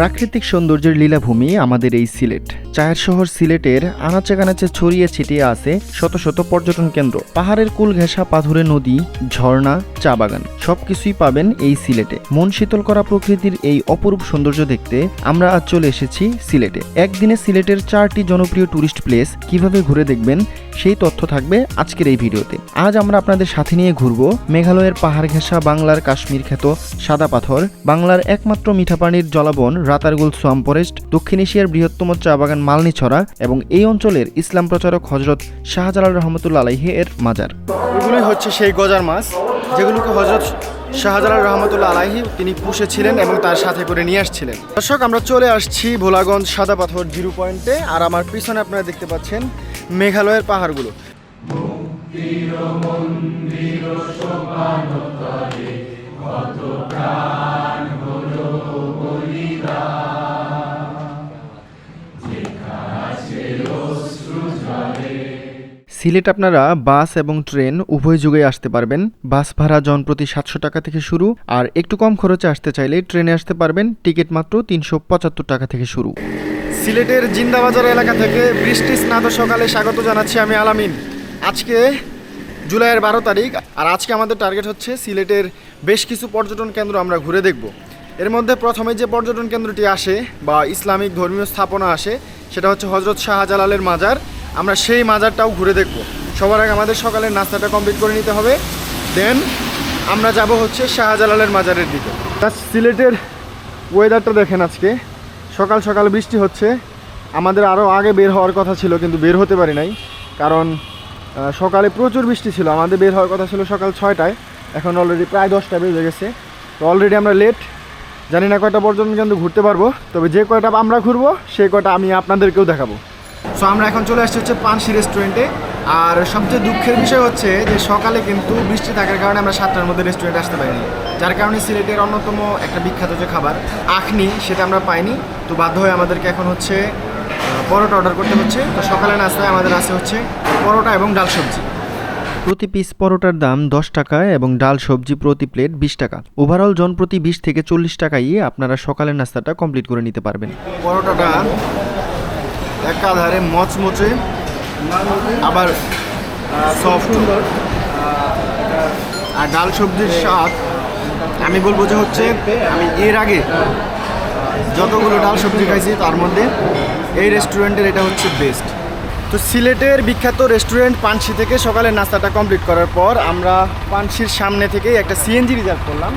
প্রাকৃতিক সৌন্দর্যের লীলাভূমি আমাদের এই সিলেট। চায়ের শহর সিলেটের আনাচে কানাচে ছড়িয়ে ছিটিয়ে আছে শত শত পর্যটন কেন্দ্র। পাহাড়ের কুল ঘেঁষা পাথুরে নদী, ঝর্ণা, চা বাগান, সবকিছুই পাবেন এই সিলেটে। মন শীতল করা প্রকৃতির এই অপরূপ সৌন্দর্য দেখতে আমরা আজ চলে এসেছি সিলেটে। একদিনে সিলেটের চারটি জনপ্রিয় টুরিস্ট প্লেস কীভাবে ঘুরে দেখবেন সেই তথ্য থাকবে আজকের এই ভিডিওতে। আজ আমরা আপনাদের সাথে নিয়ে ঘুরবো মেঘালয়ের পাহাড় ঘেঁষা বাংলার কাশ্মীর খ্যাত সাদা পাথর, বাংলার একমাত্র মিঠা পানির জলাবন রাতারগুল সোয়াম ফরেস্ট, দক্ষিণ এশিয়ার বৃহত্তম চা বাগান মালনিছড়া এবং এই অঞ্চলের ইসলাম প্রচারক হজরত শাহজালাল রহমতুল্লা আলাইহি এর মাজার। এগুলোই হচ্ছে সেই গজার মাছ যেগুলোকে হজরত শাহজালাল রহমতুল্লাহ আলাহি তিনি পুষেছিলেন এবং তার সাথে করে নিয়ে আসছিলেন। দর্শক, আমরা চলে আসছি ভোলাগঞ্জ সাদা পাথর জিরো পয়েন্টে আর আমার পিছনে আপনারা দেখতে পাচ্ছেন মেঘালয়ের পাহাড়গুলো। সিলেট আপনারা বাস এবং ট্রেন উভয় যুগে আসতে পারবেন। বাস ভাড়া জনপ্রতি সাতশো টাকা থেকে শুরু, আর একটু কম খরচে আসতে চাইলে ট্রেনে আসতে পারবেন টিকিট মাত্র তিনশো পঁচাত্তর টাকা থেকে শুরু। সিলেটের জিন্দাবাজার এলাকা থেকে বৃষ্টি স্নাত সকালে স্বাগত জানাচ্ছি আমি আলামিন। আজকে জুলাইয়ের বারো তারিখ, আর আজকে আমাদের টার্গেট হচ্ছে সিলেটের বেশ কিছু পর্যটন কেন্দ্র আমরা ঘুরে দেখব। এর মধ্যে প্রথমে যে পর্যটন কেন্দ্রটি আসে বা ইসলামিক ধর্মীয় স্থাপনা আসে, সেটা হচ্ছে হজরত শাহজালালের মাজার। আমরা সেই মাজারটাও ঘুরে দেখব। সবার আগে আমাদের সকালের নাস্তাটা কমপ্লিট করে নিতে হবে। দেন আমরা যাব হচ্ছে শাহজালালের মাজারের দিকে। সিলেটের ওয়েদারটা দেখেন আজকে। সকাল সকাল বৃষ্টি হচ্ছে। আমাদের আরও আগে বের হওয়ার কথা ছিল, কিন্তু বের হতে পারি নাই। কারণ সকালে প্রচুর বৃষ্টি ছিল। আমাদের বের হওয়ার কথা ছিল সকাল ছয়টায়। এখন অলরেডি প্রায় দশটা বেজে গেছে। তো অলরেডি আমরা লেট জানি না কয়টা পর্যন্ত কিন্তু ঘুরতে পারব, তবে যে কয়টা আমরা ঘুরবো, সেই কয়টা আমি আপনাদেরকেও দেখাবো। সো আমরা এখন চলে আসছি হচ্ছে পানসি রেস্টুরেন্টে আর সবচেয়ে দুঃখের বিষয় হচ্ছে যে সকালে কিন্তু বৃষ্টি থাকার কারণে আমরা সাতটার মধ্যে রেস্টুরেন্টে আসতে পারিনি। যার কারণে সিলেটের অন্যতম একটা বিখ্যাত যে খাবার, আখনি, সেটা আমরা পাইনি। তো বাধ্য হয়ে আমাদেরকে এখন হচ্ছে পরোটা অর্ডার করতে হচ্ছে। তো সকালে নাস্তায় আমাদের আছে হচ্ছে পরোটা এবং ডাল সবজি। প্রতি পিস পরোটার দাম দশ টাকা এবং ডাল সবজি প্রতি প্লেট বিশ টাকা। ওভারঅল জন প্রতি বিশ থেকে চল্লিশ টাকায় আপনারা সকালের নাস্তাটা কমপ্লিট করে নিতে পারবেন। পরোটাটা একাধারে মচমচে, আবার সফট আর ডাল সবজির স্বাদ, আমি বলব যে হচ্ছে, আমি এর আগে যতগুলো ডাল সবজি খাইছি তার মধ্যে এই রেস্টুরেন্টের এটা হচ্ছে বেস্ট তো সিলেটের বিখ্যাত রেস্টুরেন্ট পানসি থেকে সকালের নাস্তাটা কমপ্লিট করার পর আমরা পানসির সামনে থেকেই একটা সিএনজি রিজার্ভ করলাম।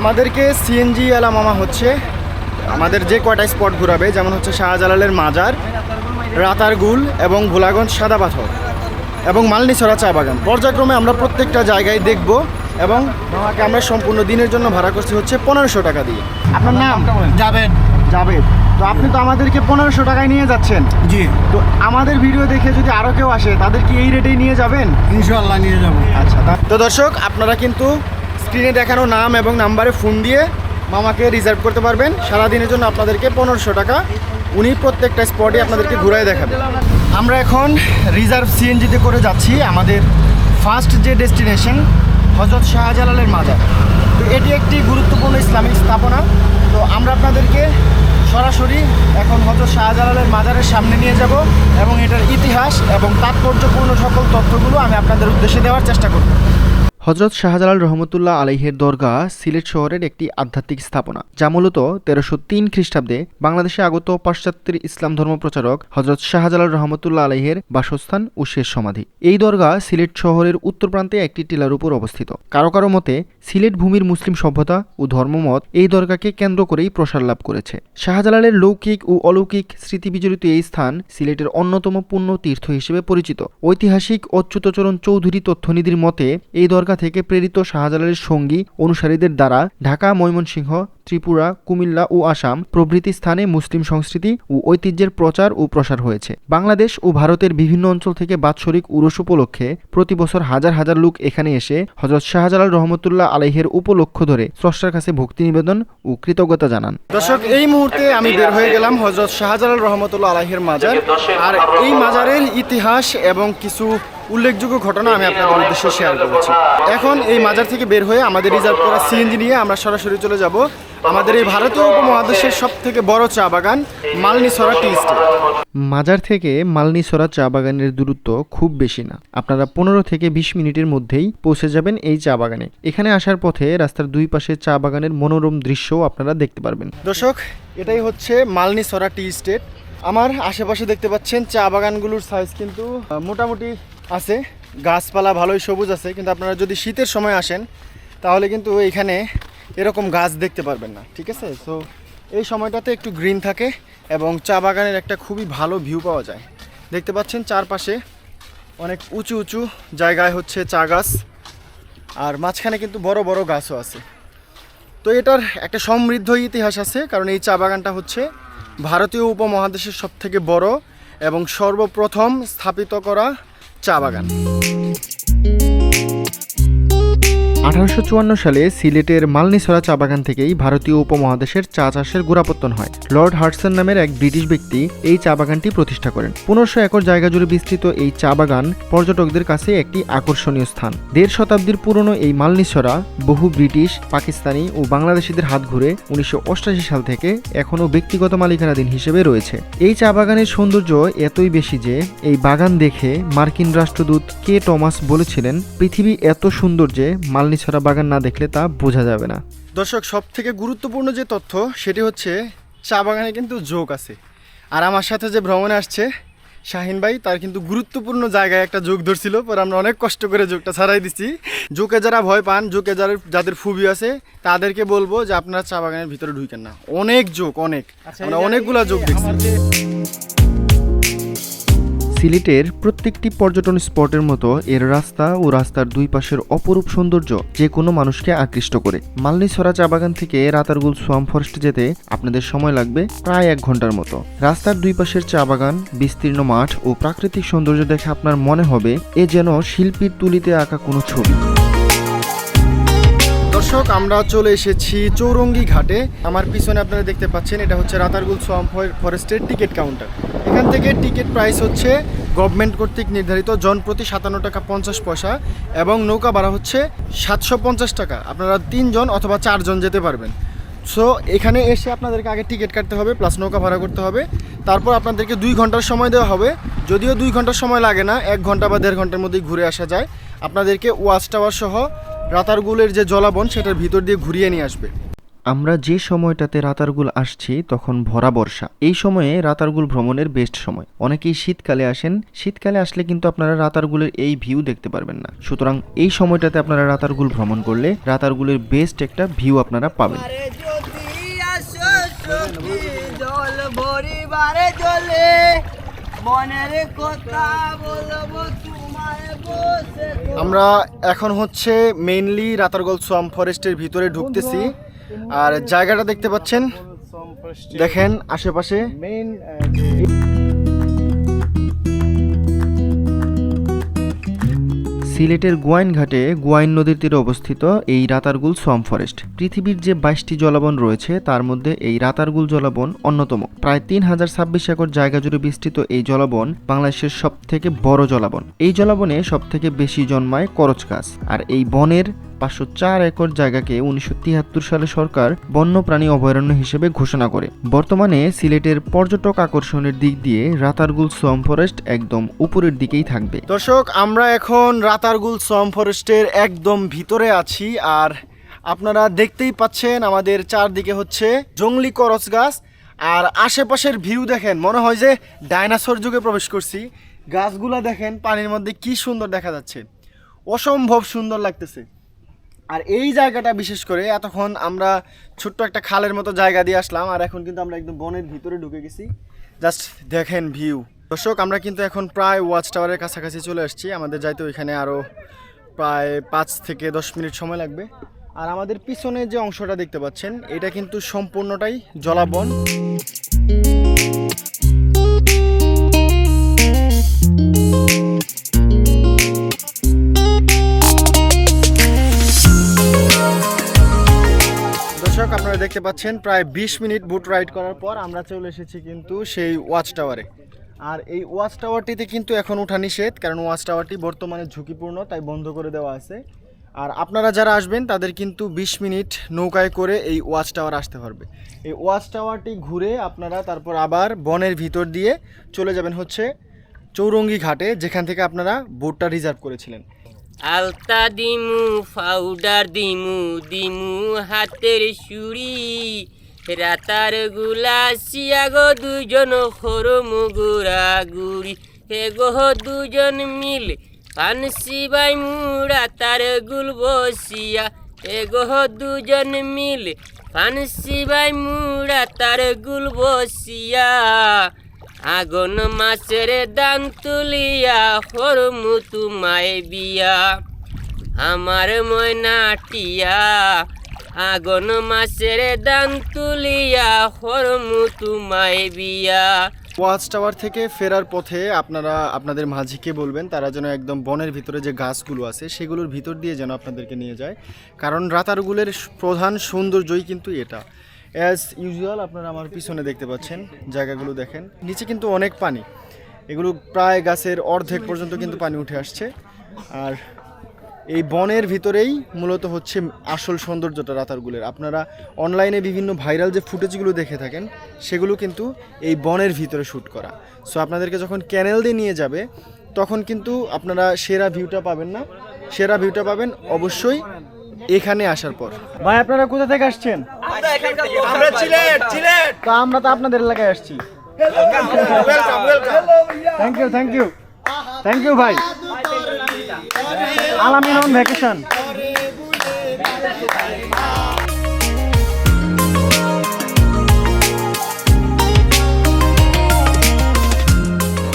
আমাদেরকে সিএনজি আলা মামা হচ্ছে আমাদের যে কয়টা স্পট ঘোরাবে যেমন হচ্ছে শাহজালালের মাজার রাতারগুল এবং ভোলাগঞ্জ সাদা পাথর এবং মালনিছড়া চা বাগান। পর্যায়ক্রমে আমরা প্রত্যেকটা জায়গায় দেখব এবং মামাকে আমরা সম্পূর্ণ দিনের জন্য ভাড়া করছি হচ্ছে পনেরোশো টাকা দিয়ে। আপনার নাম? যাবেন জাবেদ তো আপনি তো আমাদেরকে পনেরোশো টাকায় নিয়ে যাচ্ছেন। জি। তো আমাদের ভিডিও দেখে যদি আরও কেউ আসে তাদের কি এই রেটেই নিয়ে যাবেন? ইনশাল্লাহ নিয়ে যাব। আচ্ছা তো দর্শক আপনারা কিন্তু স্ক্রিনে দেখানো নাম এবং নাম্বারে ফোন দিয়ে মামাকে রিজার্ভ করতে পারবেন। সারাদিনের জন্য আপনাদেরকে পনেরোশো টাকা। উনি প্রত্যেকটা স্পটে আপনাদেরকে ঘুরাই দেখাবেন আমরা এখন রিজার্ভ সিএনজিতে করে যাচ্ছি আমাদের ফার্স্ট যে ডেস্টিনেশন হজরত শাহজালালের মাজার। তো এটি একটি গুরুত্বপূর্ণ ইসলামিক স্থাপনা। তো আমরা আপনাদেরকে সরাসরি এখন হজরত শাহজালালের মাজারের সামনে নিয়ে যাব এবং এটার ইতিহাস এবং তাৎপর্যপূর্ণ সকল তথ্যগুলো আমি আপনাদের উদ্দেশ্যে দেওয়ার চেষ্টা করব। হজরত শাহজালাল রহমতুল্লাহ আলাইহের দরগা সিলেট শহরের একটি আধ্যাত্মিক স্থাপনা, যা মূলত তেরোশো তিন খ্রিস্টাব্দে বাংলাদেশে আগত পাশ্চাত্যের ইসলাম ধর্ম প্রচারক হজরত শাহজালাল রহমতুল্লাহ আলাইহের বাসস্থান ও শেষ সমাধি। এই দরগা সিলেট শহরের উত্তর প্রান্তে একটি টিলার উপর অবস্থিত। কারও কারও মতে সিলেট ভূমির মুসলিম সভ্যতা ও ধর্মমত এই দরগাকে কেন্দ্র করেই প্রসার লাভ করেছে। শাহজালালের লৌকিক ও অলৌকিক স্মৃতিবিজড়িত এই স্থান সিলেটের অন্যতম পূর্ণ তীর্থ হিসেবে পরিচিত। ঐতিহাসিক অচ্যুতচরণ চৌধুরী তথ্যনিধির মতে, এই দরগা থেকে প্রেরিত শাহজালালের সঙ্গী অনুসারীদের দ্বারা ঢাকা, ময়মনসিংহ, ত্রিপুরা, কুমিল্লা ও আসাম প্রভৃতি স্থানে মুসলিম সংস্কৃতি ও ঐতিহ্যের প্রচার ও প্রসার হয়েছে। বাংলাদেশ ও ভারতের বিভিন্ন অঞ্চল থেকে বাৎসরিক উরস উপলক্ষে প্রতি বছর হাজার হাজার লোক এখানে এসে হজরত শাহজালাল রহমতুল্লাহ আলাইহের উপলক্ষ ধরে স্রষ্টার কাছে ভক্তি নিবেদন ও কৃতজ্ঞতা জানান। দর্শক, এই মুহূর্তে আমি বের হয়ে গেলাম হজরত শাহজালাল রহমতুল্লাহ আলাহির মাজার। আর এই মাজারের ইতিহাস এবং কিছু উল্লেখযোগ্য ঘটনা আমি আপনাদের উদ্দেশ্যে শেয়ার করেছি। এখন এই মাজার থেকে বের হয়ে আমাদের রিজার্ভ করা সিএনজি নিয়ে আমরা সরাসরি চলে যাব আমাদের এই ভারতীয় উপমহাদেশের সব থেকে বড় চা বাগান মালনিসরা টি স্টেট মাজার থেকে মালনিসরা চা বাগানের দূরত্ব খুব বেশি না। আপনারা পনেরো থেকে বিশ মিনিটের মধ্যেই পৌঁছে যাবেন এই চা বাগানে। এখানে আসার পথে রাস্তার দুই পাশে চা বাগানের মনোরম দৃশ্য আপনারা দেখতে পারবেন। দর্শক এটাই হচ্ছে মালনিসরা টি স্টেট আমার আশেপাশে দেখতে পাচ্ছেন চা বাগানগুলোর সাইজ কিন্তু মোটামুটি আছে। গাছপালা ভালোই সবুজ আছে কিন্তু আপনারা যদি শীতের সময় আসেন তাহলে কিন্তু এখানে এরকম গাছ দেখতে পারবেন না, ঠিক আছে? সো এই সময়টাতে একটু গ্রিন থাকে এবং চা বাগানের একটা খুবই ভালো ভিউ পাওয়া যায়। দেখতে পাচ্ছেন চারপাশে অনেক উঁচু উঁচু জায়গায় হচ্ছে চা গাছ, আর মাঝখানে কিন্তু বড় বড় গাছও আছে। তো এটার একটা সমৃদ্ধ ইতিহাস আছে, কারণ এই চা বাগানটা হচ্ছে ভারতীয় উপমহাদেশের সব থেকে বড় এবং সর্বপ্রথম স্থাপিত করা চা বাগান। আঠারোশো চুয়ান্ন সালে সিলেটের মালনিসরা চা বাগান থেকেই ভারতীয় উপমহাদেশের চা চাষের গোড়াপত্তন হয়। লর্ড হার্টসন নামের এক ব্রিটিশ ব্যক্তি এই চা বাগানটি প্রতিষ্ঠা করেন। পনেরোশো একর জায়গা জুড়ে বিস্তৃত এই চা বাগান পর্যটকদের কাছে একটি আকর্ষণীয় স্থান। দেড় শতাব্দীর পুরনো এই মালনিসরা বহু ব্রিটিশ, পাকিস্তানি ও বাংলাদেশিদের হাত ঘুরে উনিশশো সাল থেকে এখনও ব্যক্তিগত মালিকানাধীন হিসেবে রয়েছে। এই চা বাগানের সৌন্দর্য এতই বেশি যে এই বাগান দেখে মার্কিন রাষ্ট্রদূত কে টমাস বলেছিলেন, পৃথিবী এত সুন্দর যে মালনিছড়া বাগান না দেখলে তা বোঝা যাবে না। দর্শক সব থেকে গুরুত্বপূর্ণ যে তথ্য সেটি হচ্ছে চা বাগানে কিন্তু যোগ আছে। আর আমার সাথে যে ভ্রমণে আসছে শাহিন ভাই তার কিন্তু গুরুত্বপূর্ণ জায়গায় একটা যোগ ধরছিল পরে আমরা অনেক কষ্ট করে যোগটা ছাড়াই দিছি যোগে যারা ভয় পান যোগে যারা যাদের ফুবি আছে তাদেরকে বলব যে আপনারা চা বাগানের ভিতরে ঢুকেন না। অনেক যোগ অনেক। আমরা অনেকগুলা যোগ দেখছি। সিলেটের প্রত্যেকটি পর্যটন স্পটের মতো এর রাস্তা ও রাস্তার দুই পাশের অপরূপ সৌন্দর্য যে কোনো মানুষকে আকৃষ্ট করে। মাল্লিসরা চা বাগান থেকে রাতারগুল সোয়াম ফরেস্ট যেতে আপনাদের সময় লাগবে প্রায় এক ঘণ্টার মতো। রাস্তার দুই পাশের চা বাগান, বিস্তীর্ণ মাঠ ও প্রাকৃতিক সৌন্দর্য দেখে আপনার মনে হবে, এ যেন শিল্পীর তুলিতে আঁকা কোনো ছবি। দর্শক, আমরা চলে এসেছি চৌরঙ্গি ঘাটে। আমার পিছনে আপনারা দেখতে পাচ্ছেন, এটা হচ্ছে রাতারগুল সোয়াম ফরেস্টের টিকিট কাউন্টার। এখান থেকে টিকিট প্রাইস হচ্ছে গভর্নমেন্ট কর্তৃক নির্ধারিত জন প্রতি সাতান্ন টাকা পঞ্চাশ পয়সা এবং নৌকা ভাড়া হচ্ছে সাতশো পঞ্চাশ টাকা। আপনারা তিনজন অথবা চারজন যেতে পারবেন। সো এখানে এসে আপনাদেরকে আগে টিকিট কাটতে হবে প্লাস নৌকা ভাড়া করতে হবে। তারপর আপনাদেরকে দুই ঘণ্টার সময় দেওয়া হবে। যদিও দুই ঘণ্টার সময় লাগে না, এক ঘণ্টা বা দেড় ঘণ্টার মধ্যেই ঘুরে আসা যায়। আপনাদেরকে ওয়াচ টাওয়ার সহ রাতারগুলের যে জলাবন সেটার ভিতর দিয়ে ঘুরিয়ে নিয়ে আসবে। আমরা যে সময়টাতে রাতারগুল আসছি তখন ভরা বর্ষা। এই সময়ে রাতারগুল ভ্রমণের বেস্ট সময়। অনেকেই শীতকালে আসেন। শীতকালে আসলে কিন্তু আপনারা রাতারগুলের এই ভিউ দেখতে পারবেন না। সুতরাং এই সময়টাতে আপনারা রাতারগুল ভ্রমণ করলে রাতারগুলের বেস্ট একটা ভিউ আপনারা পাবেন। বারে যদি আসো সখী জল ভরিবারে জলে মনের কথা বলব আমরা এখন হচ্ছে মেইনলি রাতারগল সোয়াম ফরেস্টের ভিতরে ঢুকতেছি। আর জায়গাটা দেখতে পাচ্ছেন? দেখেন, আশেপাশে। সিলেটের গোয়াইন ঘাটে গোয়াইন নদীর তীরে অবস্থিত এই রাতারগুল সোয়াম ফরেস্ট। পৃথিবীর যে বাইশটি জলাবন রয়েছে, তার মধ্যে এই রাতারগুল জলাবন অন্যতম। প্রায় তিন হাজার ছাব্বিশ একর জায়গা জুড়ে বিস্তৃত এই জলাবন বাংলাদেশের সব থেকে বড় জলাবন। এই জলাবনে সব থেকে বেশি জন্মায় করচ গাছ। আর এই বনের পাঁচশো চার একর জায়গাকে উনিশশো তিয়াত্তর সালে সরকার বন্যপ্রাণী অভয়ারণ্য হিসেবে ঘোষণা করে। বর্তমানে সিলেটের পর্যটক আকর্ষণের দিক দিয়ে রাতারগুল সোয়াম ফরেস্ট একদম উপরের দিকেই থাকবে। দর্শক, আমরা এখন রাতারগুল সোয়াম ফরেস্টের একদম ভিতরে আছি আর আপনারা দেখতেই পাচ্ছেন আমাদের চারদিকে হচ্ছে জংলি করস গাছ আর আশেপাশের ভিউ দেখেন, মনে হয় যে ডাইনাসোর যুগে প্রবেশ করছি। গাছগুলা দেখেন, পানির মধ্যে কি সুন্দর দেখা যাচ্ছে। অসম্ভব সুন্দর লাগতেছে। আর এই জায়গাটা বিশেষ করে এতক্ষণ আমরা ছোট্ট একটা খালের মতো জায়গা দিয়ে আসলাম, আর এখন কিন্তু আমরা একদম বনের ভিতরে ঢুকে গেছি। জাস্ট দেখেন ভিউ দর্শক, আমরা কিন্তু এখন প্রায় ওয়াচ টাওয়ারের কাছাকাছি চলে আসছি। আমাদের যাইতে ওইখানে আরও প্রায় পাঁচ থেকে দশ মিনিট সময় লাগবে। আর আমাদের পিছনে যে অংশটা দেখতে পাচ্ছেন, এটা কিন্তু সম্পূর্ণটাই জলাবন। দেখতে পাচ্ছেন, প্রায় বিশ মিনিট বুট রাইড করার পর আমরা চলে এসেছি কিন্তু সেই ওয়াচ টাওয়ারে আর এই ওয়াচ টাওয়ারটিতে কিন্তু এখন ওঠা নিষেধ, কারণ ওয়াচ টাওয়ারটি বর্তমানে ঝুঁকিপূর্ণ, তাই বন্ধ করে দেওয়া আছে। আর আপনারা যারা আসবেন, তাদের কিন্তু বিশ মিনিট নৌকায় করে এই ওয়াচ টাওয়ার আসতে পারবে। এই ওয়াচ টাওয়ারটি ঘুরে আপনারা তারপর আবার বনের ভিতর দিয়ে চলে যাবেন হচ্ছে চৌরঙ্গি ঘাটে, যেখান থেকে আপনারা বোটটা রিজার্ভ করেছিলেন। আলতা দিমু, পাউডার দিমু দিমু হাতের সুরি রাতারগুলা সিয়াগো দুজন হরমু গুড়া গুড়ি। হে গো দুজন মিল পানসি বাই মুড়া তার গুল বসিয়া। হে গো দুজন মিল পানসি বাই মুড়া তার গুল বসিয়া। আগুন মাছের দান তুলিয়া হরমু তুমায় বিয়া আমার ময়নাটিয়া আগুন মাছের দান তুলিয়া হরমু তুমায় বিয়া ওয়াচ টাওয়ার থেকে ফেরার পথে আপনারা, আপনাদের মাঝিকে বলবেন, তারা যেন একদম বনের ভিতরে যে গাছগুলো আছে, সেগুলোর ভিতর দিয়ে যেন আপনাদেরকে নিয়ে যায়। কারণ রাতারগুলের প্রধান সৌন্দর্যই কিন্তু এটা। অ্যাজ ইউজুয়াল আপনারা আমার পিছনে দেখতে পাচ্ছেন, জায়গাগুলো দেখেন। নিচে কিন্তু অনেক পানি। এগুলো প্রায় গাছের অর্ধেক পর্যন্ত কিন্তু পানি উঠে আসছে। আর এই বনের ভিতরেই মূলত হচ্ছে আসল সৌন্দর্যটা রাতারগুলের। আপনারা অনলাইনে বিভিন্ন ভাইরাল যে ফুটেজগুলো দেখে থাকেন, সেগুলো কিন্তু এই বনের ভিতরে শ্যুট করা। সো আপনাদেরকে যখন ক্যানেল দিয়ে নিয়ে যাবে, তখন কিন্তু আপনারা সেরা ভিউটা পাবেন না। সেরা ভিউটা পাবেন অবশ্যই এখানে আসার পর। ভাই আপনারা কোথা থেকে আসছেন? আমরা সিলেট সিলেট তা আমরা তো আপনাদের এলাকায় আসছি। Thank you thank you thank you ভাই। আলামিন অন ভ্যাকেশন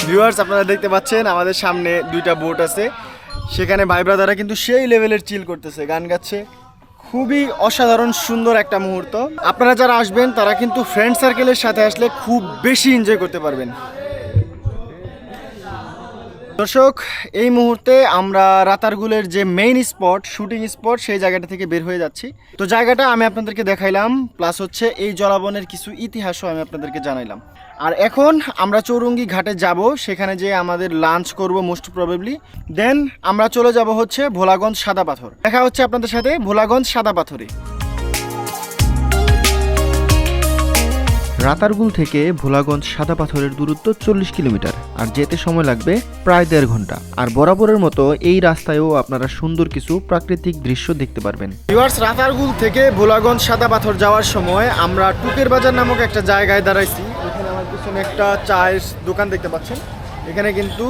ভিউয়ার্স আপনারা দেখতে পাচ্ছেন আমাদের সামনে দুইটা বোট আছে। সেখানে ভাই ব্রাদাররা কিন্তু সেই লেভেলের চিল করতেছে, গান গাচ্ছে। খুবই অসাধারণ, সুন্দর একটা মুহূর্ত। আপনারা যারা আসবেন, তারা কিন্তু ফ্রেন্ড সার্কেলের সাথে আসলে খুব বেশি এনজয় করতে পারবেন। দর্শক, এই মুহূর্তে আমরা রাতারগুলের যে মেইন স্পট শুটিং স্পট সেই জায়গাটা থেকে বের হয়ে যাচ্ছি। তো জায়গাটা আমি আপনাদেরকে দেখাইলাম প্লাস হচ্ছে এই জলাবনের কিছু ইতিহাসও আমি আপনাদেরকে জানাইলাম। আর এখন আমরা চৌরঙ্গি ঘাটে যাব, সেখানে যে আমাদের লাঞ্চ করব মোস্ট প্রবেবলি দেন আমরা চলে যাব হচ্ছে ভোলাগঞ্জ সাদা পাথর। দেখা হচ্ছে আপনাদের সাথে ভোলাগঞ্জ সাদা পাথরে। রাতারগুল থেকে ভোলাগঞ্জ সাদা পাথরের দূরত্ব চল্লিশ কিলোমিটার, আর যেতে সময় লাগবে প্রায় দেড় ঘণ্টা। আর বরাবরের মতো এই রাস্তায়ও আপনারা সুন্দর কিছু প্রাকৃতিক দৃশ্য দেখতে পারবেন। ভিউয়ার্স, রাতারগুল থেকে ভোলাগঞ্জ সাদা পাথর যাওয়ার সময় আমরা টুকের বাজার নামক একটা জায়গায় দাঁড়াইছি। এখানে আমার পিছনে একটা চায়ের দোকান দেখতে পাচ্ছেন। এখানে কিন্তু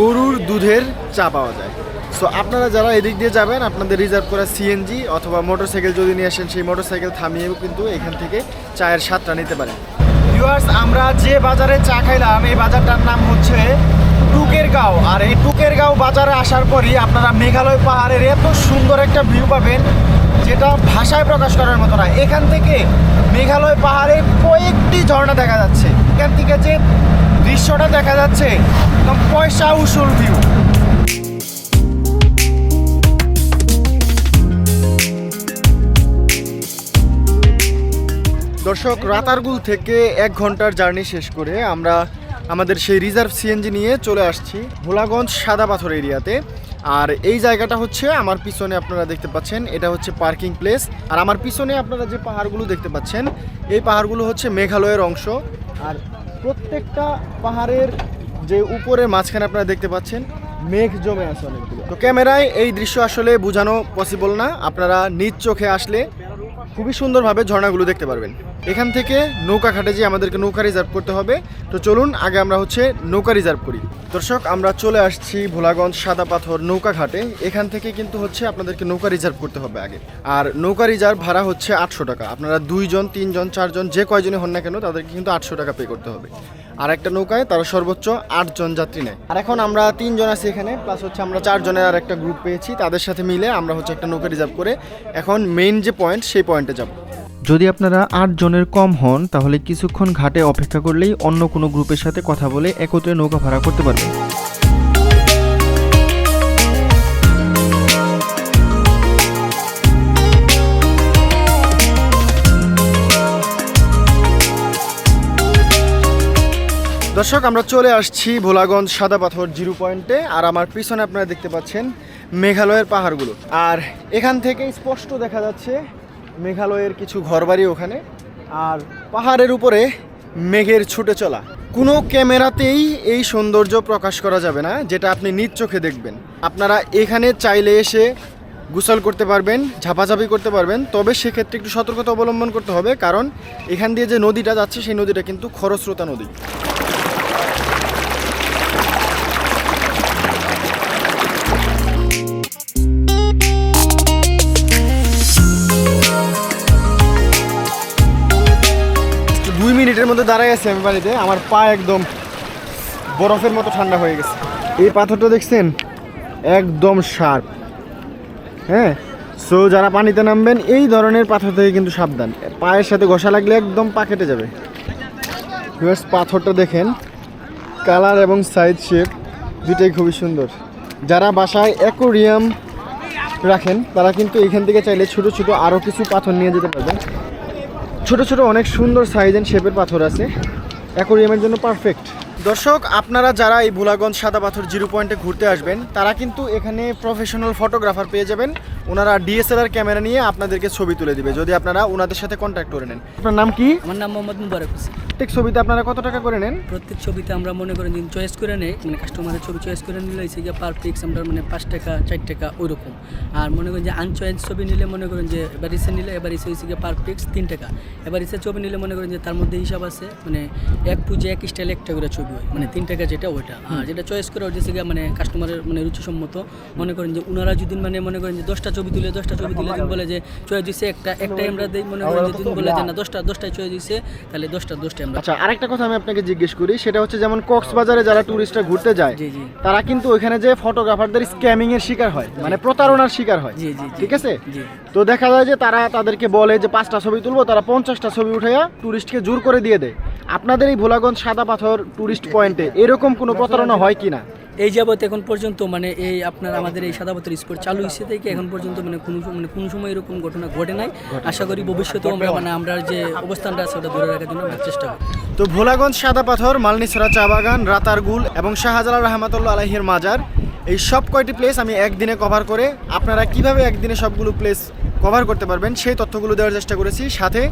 গরুর দুধের চা পাওয়া যায়। সো আপনারা যারা এদিক দিয়ে যাবেন, আপনাদের রিজার্ভ করা সিএনজি অথবা মোটরসাইকেল যদি নিয়ে আসেন, সেই মোটরসাইকেল থামিয়েও কিন্তু এখান থেকে চায়ের স্বাদটা নিতে পারেন। ভিউয়ার্স আমরা যে বাজারে চা খাইলাম, এই বাজারটার নাম হচ্ছে টুকের গাঁও আর এই টুকের গাঁও বাজারে আসার পরই আপনারা মেঘালয় পাহাড়ের এত সুন্দর একটা ভিউ পাবেন, যেটা ভাষায় প্রকাশ করার মতো না। এখান থেকে মেঘালয় পাহাড়ে কয়েকটি ঝর্ণা দেখা যাচ্ছে। এখান থেকে যে দৃশ্যটা দেখা যাচ্ছে একদম পয়সা উসুল ভিউ দর্শক, রাতারগুল থেকে এক ঘণ্টার জার্নি শেষ করে আমরা আমাদের সেই রিজার্ভ সিএনজি নিয়ে চলে আসছি ভোলাগঞ্জ সাদা পাথর এরিয়াতে। আর এই জায়গাটা হচ্ছে আমার পিছনে আপনারা দেখতে পাচ্ছেন, এটা হচ্ছে পার্কিং প্লেস। আর আমার পিছনে আপনারা যে পাহাড়গুলো দেখতে পাচ্ছেন, এই পাহাড়গুলো হচ্ছে মেঘালয়ের অংশ। আর প্রত্যেকটা পাহাড়ের যে উপরে মাঝখানে আপনারা দেখতে পাচ্ছেন, মেঘ জমে আছে অনেকগুলো। তো ক্যামেরায় এই দৃশ্য আসলে বোঝানো পসিবল না। আপনারা নিজ চোখে আসলে খুবই সুন্দরভাবে ঝর্ণাগুলো দেখতে পারবেন। এখান থেকে নৌকা ঘাটে যে আমাদেরকে নৌকা রিজার্ভ করতে হবে। তো চলুন, আগে আমরা হচ্ছে নৌকা রিজার্ভ করি। দর্শক, আমরা চলে আসছি ভোলাগঞ্জ সাদা পাথর নৌকা ঘাটে। এখান থেকে কিন্তু হচ্ছে আপনাদেরকে নৌকা রিজার্ভ করতে হবে আগে। আর নৌকা রিজার্ভ ভাড়া হচ্ছে আটশো টাকা। আপনারা দুইজন, তিনজন, চারজন, যে কয়জনই হন না কেন, তাদেরকে কিন্তু আটশো টাকা পে করতে হবে। আর একটা নৌকায়, তারা সর্বোচ্চ আটজন যাত্রী নেয়। আর এখন আমরা তিনজন আছি এখানে প্লাস হচ্ছে আমরা চারজনের আর একটা গ্রুপ পেয়েছি, তাদের সাথে মিলে আমরা হচ্ছে একটা নৌকা রিজার্ভ করে এখন মেইন যে পয়েন্ট সেই পয়েন্টে যাব। যদি আপনারা আট জনের কম হন, তাহলে কিছুক্ষণ ঘাটে অপেক্ষা করলেই অন্য কোনো গ্রুপের সাথে কথা বলে একত্রে নৌকা ভাড়া করতে পারবেন। দর্শক, আমরা চলে আসছি ভোলাগঞ্জ সাদা পাথর জিরো পয়েন্টে, আর আমার পিছনে আপনারা দেখতে পাচ্ছেন মেঘালয়ের পাহাড়গুলো। আর এখান থেকে স্পষ্ট দেখা যাচ্ছে মেঘালয়ের কিছু ঘরবাড়ি ওখানে, আর পাহাড়ের উপরে মেঘের ছুটে চলা। কোনো ক্যামেরাতেই এই সৌন্দর্য প্রকাশ করা যাবে না, যেটা আপনি নিজ চোখে দেখবেন। আপনারা এখানে চাইলে এসে গোসল করতে পারবেন, ঝাপাঝাপি করতে পারবেন, তবে সেক্ষেত্রে একটু সতর্কতা অবলম্বন করতে হবে, কারণ এখান দিয়ে যে নদীটা যাচ্ছে, সেই নদীটা কিন্তু খরস্রোতা নদী। দাঁড়াই আছি আমি বাড়িতে, আমার পা একদম বরফের মতো ঠান্ডা হয়ে গেছে। এই পাথরটা দেখছেন? একদম শার্প। হ্যাঁ? সো যারা পানিতে নামবেন, এই ধরনের পাথর থেকে কিন্তু সাবধান। পায়ের সাথে ঘষা লাগলে একদম পা কেটে যাবে। পাথরটা দেখেন। কালার এবং সাইজ শেপ দুটাই খুবই সুন্দর। যারা বাসায় অ্যাকোরিয়াম রাখেন, তারা কিন্তু এখান থেকে চাইলে ছোট ছোট আরও কিছু পাথর নিয়ে যেতে পারবেন। ছোট ছোট অনেক সুন্দর সাইজ এন্ড শেপের পাথর আছে। অ্যাকোরিয়ামের জন্য পারফেক্ট দর্শক, আপনারা যারা এই ভোলাগঞ্জ সাদা পাথর জিরো পয়েন্টে ঘুরতে আসবেন, তারা কিন্তু এখানে প্রফেশনাল ফটোগ্রাফার পেয়ে যাবেন। ওনারা ডিএসএলআর ক্যামেরা নিয়ে আপনাদেরকে ছবি তুলে দিবে। যদি আপনারা ওনাদের সাথে কন্ট্যাক্ট করে নেন। আপনার নাম কি? আমার নাম মোহাম্মদ মুবারক হোসেন। প্রত্যেক ছবিতে আপনারা কত টাকা করে নেন? প্রত্যেক ছবিতে আমরা মনে করেন যে চয়েস করে নেই মানে কাস্টমারের ছবি চয়েস করে নিলে হচ্ছে গিয়ে পার পিক্স আমরা মানে পাঁচ টাকা চার টাকা ওই রকম আর মনে করেন যে আনচয়েস ছবি নিলে মনে করেন যে এবার ইসে নিলে এবার ইসে হচ্ছে গিয়ে পার পিক্স তিন টাকা। এবার ইসে ছবি নিলে মনে করেন যে তার মধ্যে হিসাব আছে মানে এক পুজো এক স্টাইল একটা করে ছবি হয় মানে তিন টাকা যেটা ওইটা। আর যেটা চয়েস করে হচ্ছে গিয়ে মানে কাস্টমারের মানে রুচিসম্মত মনে করেন যে ওনারা যদি মানে মনে করেন যে দশটা ছবি তুলে দশটা ছবি তুলে দিন বলে যে চয়েস দিচ্ছে একটা একটাই আমরা দিই মনে করেন যে দিন বলে যে না। দশটা দশটায় চয়েস দিচ্ছে তাহলে দশটা দশটায় আমরা আচ্ছা আরেকটা কথা আমি আপনাকে জিজ্ঞেস করি সেটা হচ্ছে যেমন কক্সবাজারে যারা টুরিস্টরা ঘুরতে যায়। তারা কিন্তু ওখানে যে ফটোগ্রাফারদের স্ক্যামিং এর শিকার হয় মানে প্রতারণার শিকার হয়। ঠিক আছে? তো দেখা যায় যে তারা তাদেরকে বলে যে পাঁচটা ছবি তুলবো তারা পঞ্চাশটা ছবি উঠাইয়া টুরিস্টকে জোর করে দিয়ে দেয়। আপনাদের এই ভোলাগঞ্জ সাদা পাথর টুরিস্ট পয়েন্টে এরকম কোনো প্রতারণা হয় কি না এই যাবত এখন পর্যন্ত মানে এই আপনার আমাদের এই সাদাপাতের স্পোর্ট চালু হয়েছে থেকে এখন পর্যন্ত মানে কোনো মানে কোনো সময় এরকম ঘটনা ঘটে নাই। আশা করি ভবিষ্যতেও আমরা মানে আমরা যে অবস্থানটা আছে ওটা ধরে রাখার জন্য আমরা চেষ্টা করি তো ভোলাগঞ্জ সাদা পাথর মালনিছড়া চা বাগান রাতারগুল এবং শাহজালাল রহমাতুল্লাহ আলহির মাজার এই সব কয়টি প্লেস আমি একদিনে কভার করে আপনারা কীভাবে একদিনে সবগুলো প্লেস কভার করতে পারবেন সেই তথ্যগুলো দেওয়ার চেষ্টা করেছি। সাথে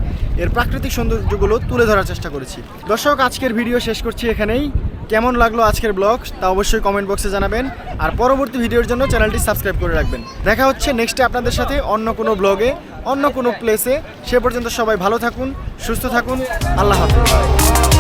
এর প্রাকৃতিক সৌন্দর্যগুলো তুলে ধরার চেষ্টা করেছি। দর্শক আজকের ভিডিও শেষ করছি এখানেই। কেমন লাগল আজকের ব্লগ, তা অবশ্যই কমেন্ট বক্সে জানাবেন। আর পরবর্তী ভিডিওর জন্য চ্যানেলটি সাবস্ক্রাইব করে রাখবেন। দেখা হচ্ছে নেক্সটে আপনাদের সাথে অন্য কোনো ব্লগে, অন্য কোনো প্লেসে সে পর্যন্ত সবাই ভালো থাকুন, সুস্থ থাকুন, আল্লাহ হাফিজ।